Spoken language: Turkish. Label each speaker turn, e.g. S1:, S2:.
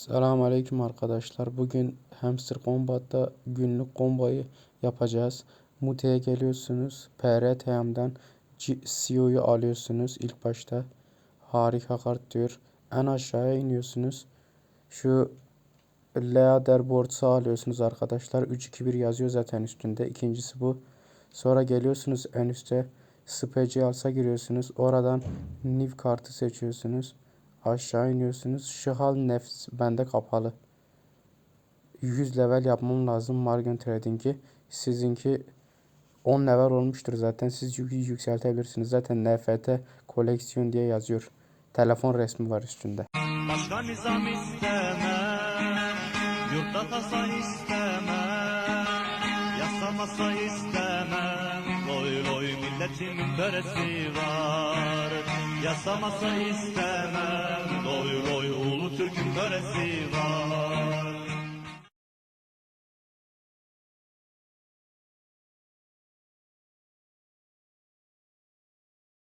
S1: Selamünaleyküm arkadaşlar. Bugün Hamster Combat'ta günlük komboyu yapacağız. Mute'ye geliyorsunuz. PRTM'den CEO'yu alıyorsunuz ilk başta. Harika kart diyor. En aşağıya iniyorsunuz. Şu Leaderboards'ı alıyorsunuz arkadaşlar. 3-2-1 yazıyor zaten üstünde. İkincisi bu. Sonra geliyorsunuz en üste. Specials'a giriyorsunuz. Oradan New kartı seçiyorsunuz. Aşağı iniyorsunuz. Şıhal nefs bende kapalı. 100 level yapmam lazım Margin Trading'i. Sizinki 10 level olmuştur zaten. Siz yük- yükseltebilirsiniz. Zaten NFT koleksiyon diye yazıyor. Telefon resmi var üstünde.
S2: Başka nizam isteme Yurtta tasa isteme Yasamasa isteme Loy loy milletimin böresi var Yasamasa isteme Loy